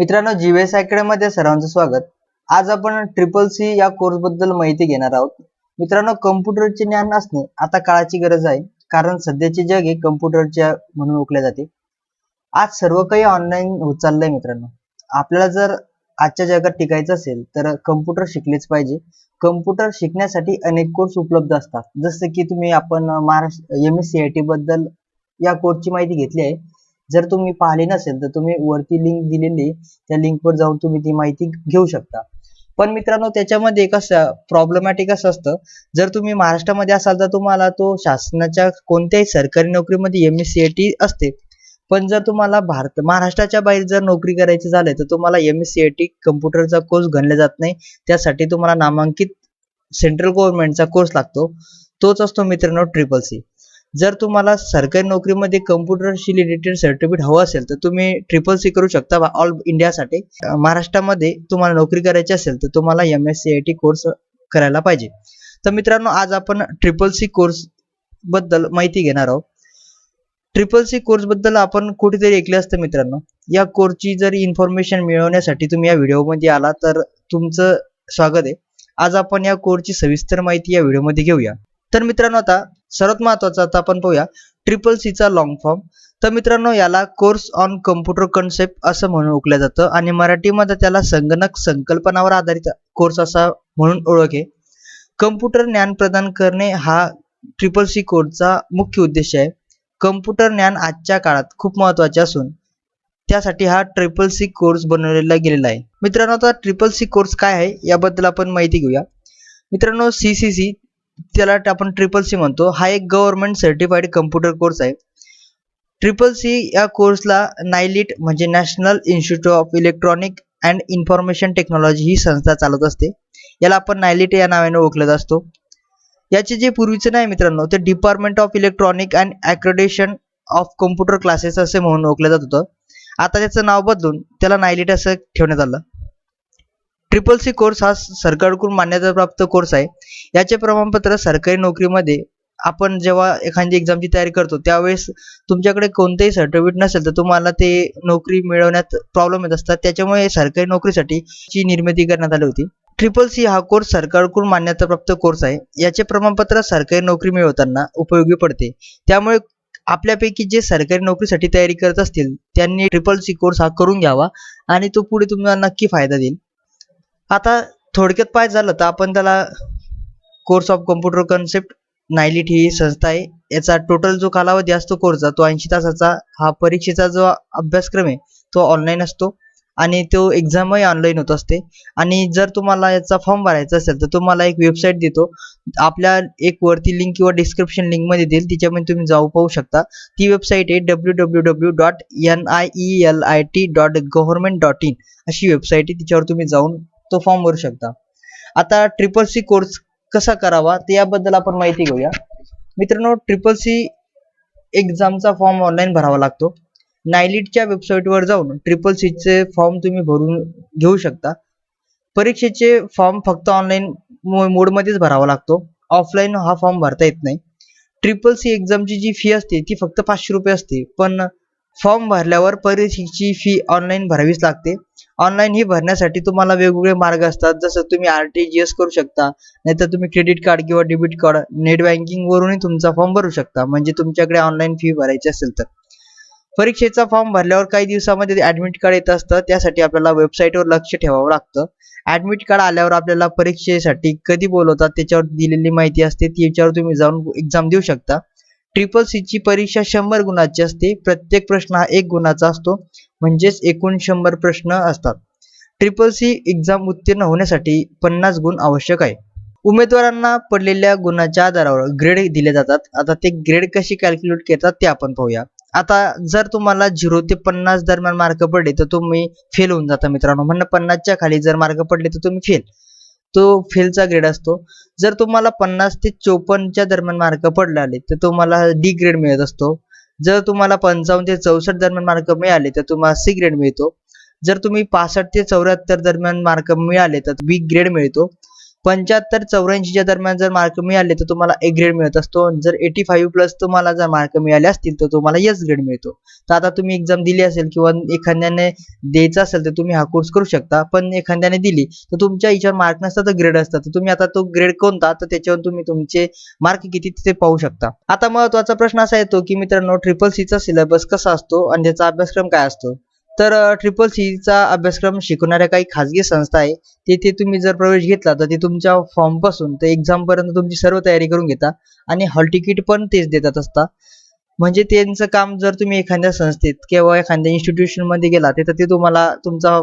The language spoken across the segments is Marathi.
मित्रांनो जीवेस मध्ये सर्वांचं स्वागत. आज आपण ट्रिपल सी या कोर्सबद्दल माहिती घेणार आहोत. मित्रांनो कम्प्युटरचे ज्ञान असणे आता काळाची गरज आहे कारण सध्याचे जग हे कम्प्युटरच्या म्हणून ओळखले जाते. आज सर्व काही ऑनलाईन होत चाललंय मित्रांनो. आपल्याला जर आजच्या जगात टिकायचं असेल तर कम्प्युटर शिकलेच पाहिजे. कम्प्युटर शिकण्यासाठी अनेक कोर्स उपलब्ध असतात. जसं की तुम्ही आपण Maharashtra M S C I T बद्दल या कोर्सची माहिती घेतली आहे. जर तुम्ही पाहिले नसेल तर तुम्ही वरती लिंक दिलेली त्या लिंकवर जाऊन तुम्ही ती माहिती घेऊ शकता. पण मित्रांनो त्याच्यामध्ये कसं प्रॉब्लेमॅटिक असं असतं. जर तुम्ही महाराष्ट्रामध्ये असाल तर तुम्हाला तो शासनाच्या कोणत्याही सरकारी नोकरीमध्ये M S C I T असते. पण जर तुम्हाला भारत महाराष्ट्राच्या बाहेर जर नोकरी करायची झाली तर तुम्हाला M S C I T कम्प्युटरचा कोर्स गणला जात नाही. त्यासाठी तुम्हाला नामांकित सेंट्रल गव्हर्नमेंटचा कोर्स लागतो. तोच असतो मित्रांनो ट्रिपल सी जर तुम्हाला सरकारी नोकरीमध्ये कम्प्युटरशी रिलेटेड सर्टिफिकेट हवं असेल तर तुम्ही ट्रिपल सी करू शकता ऑल इंडियासाठी महाराष्ट्रामध्ये तुम्हाला नोकरी करायची असेल तर तुम्हाला M S C I T course करायला पाहिजे. तर मित्रांनो आज आपण ट्रिपल सी कोर्सबद्दल माहिती घेणार आहोत. ट्रिपल सी कोर्सबद्दल आपण कुठेतरी ऐकले असतं मित्रांनो या कोर्सची जर इन्फॉर्मेशन मिळवण्यासाठी तुम्ही या व्हिडिओमध्ये आला तर तुमचं स्वागत आहे. आज आपण या कोर्सची सविस्तर माहिती या व्हिडिओमध्ये घेऊया. तर मित्रांनो आता सर्वात महत्त्वाचा आता आपण पाहूया. ट्रिपल सीचा लॉंग फॉर्म तर मित्रांनो याला कोर्स ऑन कम्प्युटर कन्सेप्ट असं म्हणून ओळखलं जातं आणि मराठीमध्ये त्याला संगणक संकल्पनावर आधारित कोर्स असा म्हणून ओळख आहे. कम्प्युटर ज्ञान प्रदान करणे हा ट्रिपल सी कोर्सचा मुख्य उद्देश आहे. कम्प्युटर ज्ञान आजच्या काळात खूप महत्त्वाचे असून त्यासाठी हा ट्रिपल सी कोर्स बनवलेला गेलेला आहे. मित्रांनो आता ट्रिपल सी कोर्स काय आहे याबद्दल आपण माहिती घेऊया. मित्रांनो सी सी सी त्याला आपण ट्रिपल सी म्हणतो. हा एक गव्हर्नमेंट सर्टिफाईड कम्प्युटर कोर्स आहे. ट्रिपल सी या कोर्सला नायलिट म्हणजे national institute of electronic and information technology ही संस्था चालवत असते. याला आपण नायलिट या नावाने ओळखलं असतो. याचे जे पूर्वीचे नाही मित्रांनो ते department of electronic and accreditation of computer classes असे म्हणून ओळखलं जात होतं. आता त्याचं नाव बदलून त्याला नायलिट असं ठेवण्यात आलं. ट्रिपल सी कोर्स हा सरकारकडून मान्यताप्राप्त कोर्स आहे. याचे प्रमाणपत्र सरकारी नोकरीमध्ये आपण जेव्हा एखादी एक्झामची तयारी करतो त्यावेळेस तुमच्याकडे कोणतेही सर्टिफिकेट नसेल तर तुम्हाला ते नोकरी मिळवण्यात प्रॉब्लेम येत असतात. त्याच्यामुळे सरकारी नोकरीसाठी ची निर्मिती करण्यात आली होती. ट्रिपल सी हा कोर्स सरकारकडून मान्यताप्राप्त कोर्स आहे. याचे प्रमाणपत्र सरकारी नोकरी मिळवताना उपयोगी पडते. त्यामुळे आपल्यापैकी जे सरकारी नोकरीसाठी तयारी करत असतील त्यांनी ट्रिपल सी कोर्स हा करून घ्यावा आणि तो पुढे तुम्हाला नक्की फायदा देईल. आता थोडक्यात पाहिजे झालं तर आपण त्याला course of computer concept NIELIT ही संस्था आहे. याचा टोटल जो कालावधी असतो कोर्सचा तो ऐंशी तासाचा. हा परीक्षेचा जो अभ्यासक्रम आहे तो ऑनलाईन असतो. आणि तो एक्झामही ऑनलाईन होत असते. आणि जर तुम्हाला याचा फॉर्म भरायचा असेल तर तुम्हाला एक वेबसाईट देतो. आपल्या एक वरती लिंक किंवा डिस्क्रिप्शन लिंकमध्ये देईल. तिच्यामध्ये तुम्ही जाऊ पाहू शकता. ती वेबसाईट आहे W W W dot N I E L I T dot government dot in अशी वेबसाईट आहे. तिच्यावर तुम्ही जाऊन तो फॉर्म भरू शकता. आता ट्रिपल सी कोर्स कसा करावा ते याबद्दल आपण माहिती घेऊया. मित्रांनो ट्रिपल सी एक्झामचा फॉर्म ऑनलाईन भरावा लागतो. नायलिटच्या वेबसाईटवर जाऊन ट्रिपल सीचे फॉर्म तुम्ही भरून घेऊ शकता. परीक्षेचे फॉर्म फक्त ऑनलाईन मोडमध्येच भरावा लागतो. ऑफलाईन हा फॉर्म भरता येत नाही. ट्रिपल सी एक्झामची जी फी असते ती फक्त पाचशे रुपये असते. पण फॉर्म भरल्यावर परीक्षेची फी ऑनलाईन भरावीच लागते. ऑनलाईन ही भरण्यासाठी तुम्हाला वेगवेगळे मार्ग असतात. जसं तुम्ही आर टी जी एस करू शकता नाहीतर तुम्ही क्रेडिट कार्ड किंवा डेबिट कार्ड नेट बँकिंगवरूनही तुमचा फॉर्म भरू शकता. म्हणजे तुमच्याकडे ऑनलाईन फी भरायची असेल तर. परीक्षेचा फॉर्म भरल्यावर काही दिवसामध्ये ऍडमिट कार्ड येत असतं. त्यासाठी आपल्याला वेबसाईटवर लक्ष ठेवावं लागतं. ऍडमिट कार्ड आल्यावर आपल्याला परीक्षेसाठी कधी बोलवतात त्याच्यावर दिलेली माहिती असते त्याच्यावर तुम्ही जाऊन एक्झाम देऊ शकता. ट्रिपल सीची परीक्षा शंभर गुणाची असते. प्रत्येक प्रश्न हा एक गुणाचा असतो. म्हणजेच एकूण शंभर प्रश्न असतात. ट्रिपल सी एक्झाम उत्तीर्ण होण्यासाठी पन्नास गुण आवश्यक आहे. उमेदवारांना पडलेल्या गुणाच्या आधारावर ग्रेड दिले जातात. आता ते ग्रेड कशी कॅल्क्युलेट करतात ते आपण पाहूया. आता जर तुम्हाला झिरो ते पन्नास दरम्यान मार्क पडले तर तुम्ही फेल होऊन जाता मित्रांनो. म्हणणं पन्नासच्या खाली जर मार्क पडले तर तुम्ही फेल तो फेलचा ग्रेड असतो. जर तुम्हाला पन्नास ते चोपन्नच्या दरम्यान मार्क पडले आले तर तुम्हाला डी ग्रेड मिळत असतो. जर तुम्हाला पंचावन्न ते चौसष्ट दरम्यान मार्क मिळाले तर तुम्हाला सी ग्रेड मिळतो. जर तुम्ही पासष्ट ते चौऱ्याहत्तर दरम्यान मार्क मिळाले तर बी ग्रेड मिळतो. पंच्याहत्तर चौऱ्याऐंशीच्या दरम्यान जर मार्क मिळाले तर तुम्हाला ए ग्रेड मिळत असतो. जर एटी फाईव्ह प्लस तुम्हाला जर मार्क मिळाले असतील तर तुम्हाला एस ग्रेड मिळतो. तर आता तुम्ही एक्झाम दिली असेल किंवा एखाद्याने द्यायचा असेल तर तुम्ही हा कोर्स करू शकता. पण एखाद्याने दिली तर तुमच्या याच्यावर मार्क नसतात तर ग्रेड असतात. तर तुम्ही आता तो ग्रेड कोणता? तर त्याच्यावर तुम्ही तुमचे मार्क किती तिथे पाहू शकता. आता महत्त्वाचा प्रश्न असा येतो की मित्रांनो ट्रिपल सीचा सिलेबस कसा असतो? आणि त्याचा अभ्यासक्रम काय असतो? तर ट्रिपल सीचा अभ्यासक्रम शिकवणाऱ्या काही खाजगी संस्था आहे. तेथे तुम्ही जर प्रवेश घेतला तर ते तुमच्या फॉर्मपासून ते एक्झामपर्यंत तुमची सर्व तयारी करून घेता आणि हॉल तिकीट पण तेच देतात असता म्हणजे त्यांचं काम जर तुम्ही एखाद्या संस्थेत किंवा एखाद्या इन्स्टिट्यूशनमध्ये गेला तर ते तुम्हाला तुमचा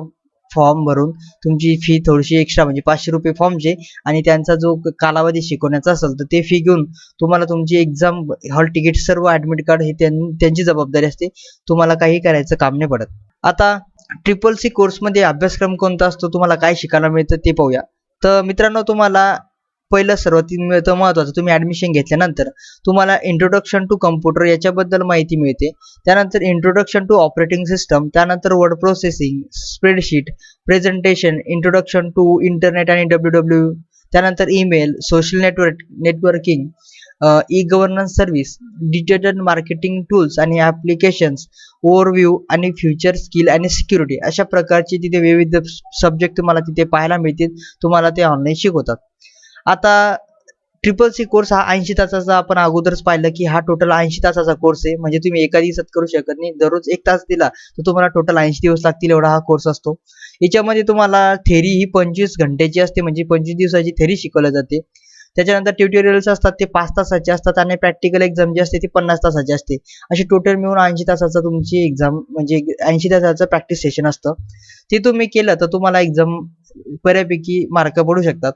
फॉर्म भरून तुमची फी थोडीशी एक्स्ट्रा म्हणजे पाचशे रुपये फॉर्मचे आणि त्यांचा जो कालावधी शिकवण्याचा असेल तर ते फी घेऊन तुम्हाला तुमची एक्झाम हॉल तिकीट सर्व ऍडमिट कार्ड हे त्यांची जबाबदारी असते. तुम्हाला काही करायचं काम नाही पडत. आता ट्रिपल सी कोर्समध्ये अभ्यासक्रम कोणता असतो तुम्हाला काय शिकायला मिळतं ते पाहूया. तर मित्रांनो तुम्हाला पहिलं सर्वात मिळतं महत्वाचं तुम्ही ऍडमिशन घेतल्यानंतर तुम्हाला इंट्रोडक्शन टू कम्प्युटर याच्याबद्दल माहिती मिळते. त्यानंतर इंट्रोडक्शन टू ऑपरेटिंग सिस्टम त्यानंतर word processing spreadsheet presentation introduction to internet आणि डब्ल्यू डब्ल्यू त्यानंतर email social network networking e governance service digital marketing tools आणि ॲप्लिकेशन्स ओव्हरव्ह्यू आणि फ्युचर स्किल आणि सिक्युरिटी अशा प्रकारचे तिथे विविध सब्जेक्ट तुम्हाला तिथे पाहायला मिळतील. तुम्हाला ते ऑनलाईन शिकवतात. आता ट्रिपल सी कोर्स हा ऐंशी तासाचा आपण अगोदरच पाहिलं की हा टोटल ऐंशी तासाचा कोर्स आहे. म्हणजे तुम्ही एका दिवसात करू शकत नाही. दररोज एक तास दिला तर तुम्हाला टोटल ऐंशी दिवस लागतील एवढा हा कोर्स असतो. याच्यामध्ये तुम्हाला थेरी ही पंचवीस घंट्याची असते. म्हणजे पंचवीस दिवसाची थेरी शिकवली जाते. त्याच्यानंतर ट्युटोरियल्स असतात ते पाच तासाचे असतात आणि प्रॅक्टिकल एक्झाम जी असते ती पन्नास तासाची असते. अशी टोटल मिळून ऐंशी तासाचं तुमची एक्झाम म्हणजे ऐंशी तासाचं प्रॅक्टिस सेशन असतं. ते तुम्ही केलं तर तुम्हाला एक्झाम बऱ्यापैकी मार्क पडू शकतात.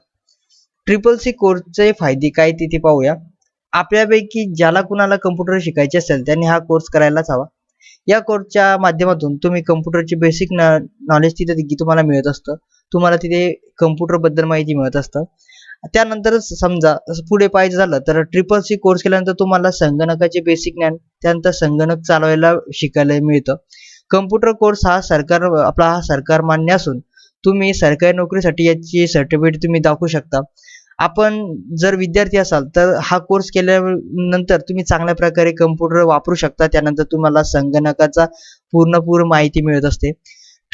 ट्रिपल सी कोर्सचे फायदे काय ते पाहूया. आपल्यापैकी ज्याला कुणाला कम्प्युटर शिकायचे असेल त्यांनी हा कोर्स करायलाच हवा. या कोर्सच्या माध्यमातून तुम्ही कम्प्युटरची बेसिक नॉलेज तिथे तुम्हाला मिळत असतं. तुम्हाला तिथे कम्प्युटरबद्दल माहिती मिळत असतं. त्यानंतर समजा पुढे पाहिजे झालं तर ट्रिपल सी कोर्स केल्यानंतर तुम्हाला संगणकाचे बेसिक ज्ञान त्यानंतर संगणक चालवायला शिकायला मिळतं. कम्प्युटर कोर्स हा सरकार आपला हा सरकार मान्य असून तुम्ही सरकारी नोकरीसाठी याची सर्टिफिकेट तुम्ही दाखवू शकता. आपण जर विद्यार्थी असाल तर हा कोर्स केल्यानंतर तुम्ही चांगल्या प्रकारे कम्प्युटर वापरू शकता त्यानंतर तुम्हाला संगणकाचा पूर्ण पूर्ण माहिती मिळत असते.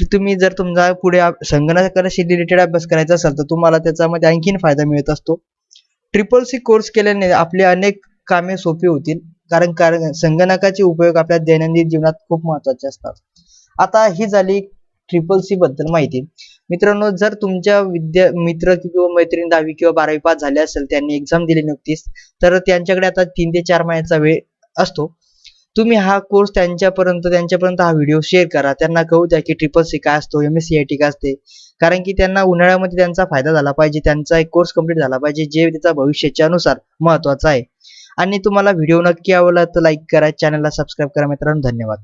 तुम्ही जर तुमचा पुढे संगणकाशी रिलेटेड अभ्यास करायचा असेल तर तुम्हाला त्याच्यामध्ये आणखीन फायदा मिळत असतो. ट्रिपल सी कोर्स केल्याने आपले अनेक कामे सोपी होतील कारण कारण संगणकाचे उपयोग आपल्या दैनंदिन जीवनात खूप महत्त्वाचे असतात. आता ही झाली ट्रिपल सी बद्दल माहिती. मित्रांनो जर तुमच्या विद्या मित्र किंवा मैत्रीण दहावी किंवा बारावी पास झाले असेल त्यांनी एक्झाम दिली नुकतीच तर त्यांच्याकडे आता तीन ते चार महिन्याचा वेळ असतो. तुम्ही हा कोर्स त्यांच्यापर्यंत त्यांच्यापर्यंत हा व्हिडिओ शेअर करा. त्यांना कळू द्या की ट्रिपल सी काय असतो M S C I T काय असते. कारण की त्यांना उन्हाळ्यामध्ये त्यांचा फायदा झाला पाहिजे त्यांचा एक कोर्स कंप्लीट झाला पाहिजे जे त्याचा भविष्याच्या अनुसार महत्त्वाचा आहे. आणि तुम्हाला व्हिडिओ नक्की आवडला तर लाईक करा चॅनलला सबस्क्राईब करा मित्रांनो. धन्यवाद.